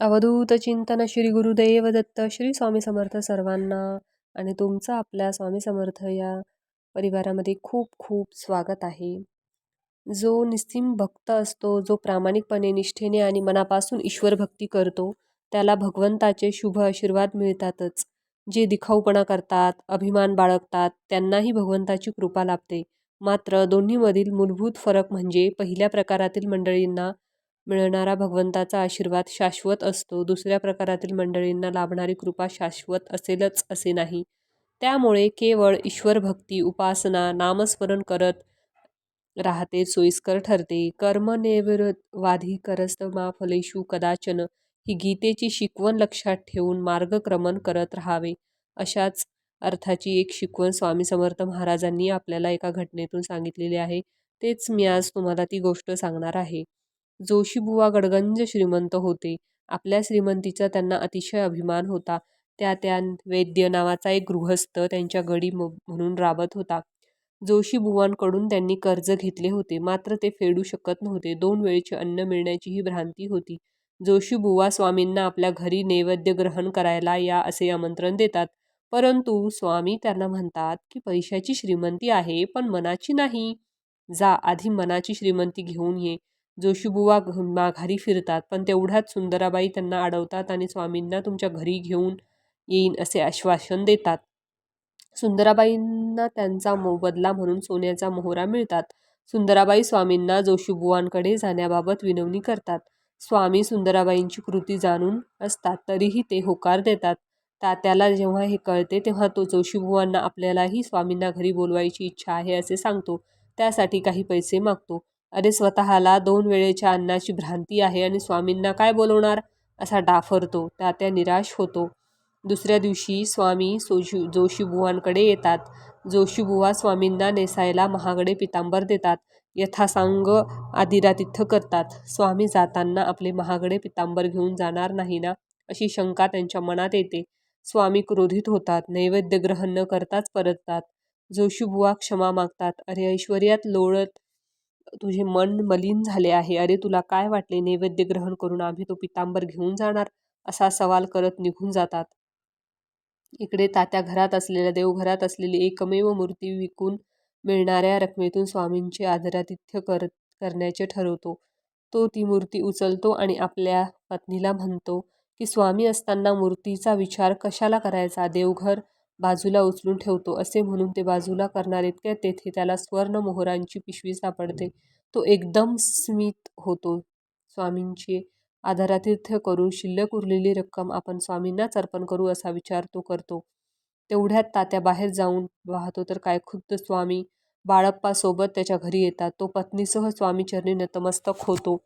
अवधूत चिंतन श्री गुरुदेव दत्त श्री स्वामी समर्थ सर्वांना आणि तुमचं आपल्या स्वामी समर्थ या परिवारामध्ये खूप खूप स्वागत आहे. जो निस्सीम भक्त असतो जो प्रामाणिकपणे निष्ठेने आणि मनापासून ईश्वर भक्ती करतो त्याला भगवंताचे शुभ आशीर्वाद मिळतातच. जे दिखाऊपणा करतात अभिमान बाळगतात त्यांनाही भगवंताची कृपा लाभते. मात्र दोन्हीमधील मूलभूत फरक म्हणजे पहिल्या प्रकारातील मंडळींना मिळणारा भगवंताचा आशीर्वाद शाश्वत असतो. दुसऱ्या प्रकारातील मंडळींना लाभणारी कृपा शाश्वत असेलच असे नाही. त्यामुळे केवळ ईश्वरभक्ती उपासना नामस्मरण करत राहते सोयीस्कर ठरते. कर्म करस्त मा फलेशू कदाचन ही गीतेची शिकवण लक्षात ठेवून मार्गक्रमण करत राहावे. अशाच अर्थाची एक शिकवण स्वामी समर्थ महाराजांनी आपल्याला एका घटनेतून सांगितलेली आहे. तेच मी आज तुम्हाला ती गोष्ट सांगणार आहे. जोशीबुवा गडगंज श्रीमंत होते. आपल्या श्रीमंतीचा त्यांना अतिशय अभिमान होता. त्या त्या वैद्य नावाचा एक गृहस्थ त्यांच्या गडी म्हणून राबत होता. जोशीबुवांकडून त्यांनी कर्ज घेतले होते. मात्र ते फेडू शकत नव्हते. दोन वेळचे अन्न मिळण्याचीही भ्रांती होती. जोशीबुवा स्वामींना आपल्या घरी नैवेद्य ग्रहण करायला या असे आमंत्रण देतात. परंतु स्वामी त्यांना म्हणतात की पैशाची श्रीमंती आहे पण मनाची नाही. जा आधी मनाची श्रीमंती घेऊन ये. जोशीबुवा माघारी फिरतात पण तेवढ्याच सुंदराबाई त्यांना अडवतात आणि स्वामींना तुमच्या घरी घेऊन येईन असे आश्वासन देतात. सुंदराबाईंना त्यांचा मोबदला म्हणून सोन्याचा मोहरा मिळतात. सुंदराबाई स्वामींना जोशीबुवांकडे जाण्याबाबत विनवणी करतात. स्वामी सुंदराबाईंची कृती जाणून असतात तरीही ते होकार देतात. तात्याला जेव्हा हे कळते तेव्हा तो जोशीबुवांना आपल्यालाही स्वामींना घरी बोलवायची इच्छा आहे असे सांगतो. त्यासाठी काही पैसे मागतो. अरे स्वतःला दोन वेळेच्या अन्नाची भ्रांती आहे आणि स्वामींना काय बोलवणार? असा डाफरतो. त्या निराश होतो. दुसऱ्या दिवशी स्वामी सोशी जोशीबुवांकडे येतात. जोशीबुवा स्वामींना नेसायला महागडे पितांबर देतात. यथासांग आदिरातिथ्य करतात. स्वामी जाताना आपले महागडे पितांबर घेऊन जाणार नाही ना? अशी शंका त्यांच्या मनात येते. स्वामी क्रोधित होतात. नैवेद्य ग्रहण न करताच परततात. जोशीबुवा क्षमा मागतात. अरे ऐश्वर्यात लोळत तुझे मन मलिन झाले आहे. अरे तुला काय वाटले? नैवेद्य ग्रहण करून आम्ही तो पितांबर घेऊन जाणार? असा सवाल करत निघून जातात. इकडे तात्या घरात असलेल्या देवघरात असलेली एकमेव मूर्ती विकून मिळणाऱ्या रकमेतून स्वामींचे आदरातिथ्य कर करण्याचे ठरवतो. तो ती मूर्ती उचलतो आणि आपल्या पत्नीला म्हणतो की स्वामी असताना मूर्तीचा विचार कशाला करायचा? देवघर बाजूला उचलून ठेवतो असे म्हणून ते बाजूला करणार इतक्या तेथे त्याला स्वर्ण मोहरांची पिशवी सापडते. तो एकदम स्मित होतो. स्वामींचे आधारातीर्थ करून शिल्लक उरलेली रक्कम आपण स्वामींनाच अर्पण करू असा विचार तो करतो. तेवढ्यात तात्या बाहेर जाऊन वाहतो तर काय खुद्द स्वामी बाळप्पासोबत त्याच्या घरी येतात. तो पत्नीसह स्वामीचरणी नतमस्तक होतो.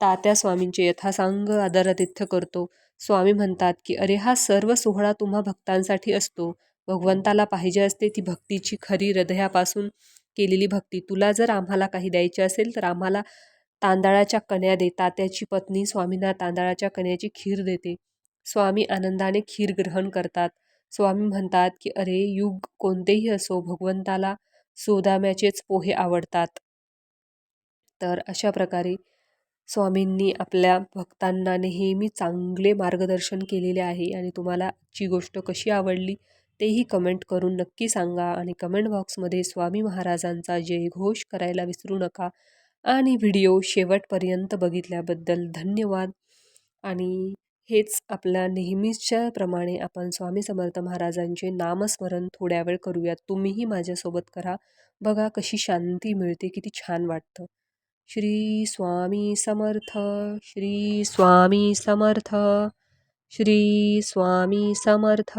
तात्या स्वामींचे यथासांग आदरातिथ्य करतो. स्वामी म्हणतात की अरे हा सर्व सोहळा तुम्हा भक्तांसाठी असतो. भगवंताला पाहिजे असते ती भक्तीची खरी हृदयापासून केलेली भक्ती. तुला जर आम्हाला काही द्यायचे असेल तर आम्हाला तांदळाच्या कण्या दे तात्याची पत्नी स्वामींना तांदळाच्या कण्याची खीर देते. स्वामी आनंदाने खीर ग्रहण करतात. स्वामी म्हणतात की अरे युग कोणतेही असो भगवंताला सोदाम्याचेच पोहे आवडतात. तर अशा प्रकारे स्वामींनी आपल्या भक्तांना नेहमी चांगले मार्गदर्शन केलेले आहे आणि तुम्हाला आजची गोष्ट कशी आवडली तेही कमेंट करून नक्की सांगा आणि कमेंट बॉक्समध्ये स्वामी महाराजांचा जयघोष करायला विसरू नका. आणि व्हिडिओ शेवटपर्यंत बघितल्याबद्दल धन्यवाद. आणि हेच आपल्या नेहमीच्या प्रमाणे आपण स्वामी समर्थ महाराजांचे नामस्मरण थोड्या वेळ करूयात. तुम्हीही माझ्यासोबत करा. बघा कशी शांती मिळते किती छान वाटतं. श्री स्वामी समर्थ श्री स्वामी समर्थ श्री स्वामी समर्थ.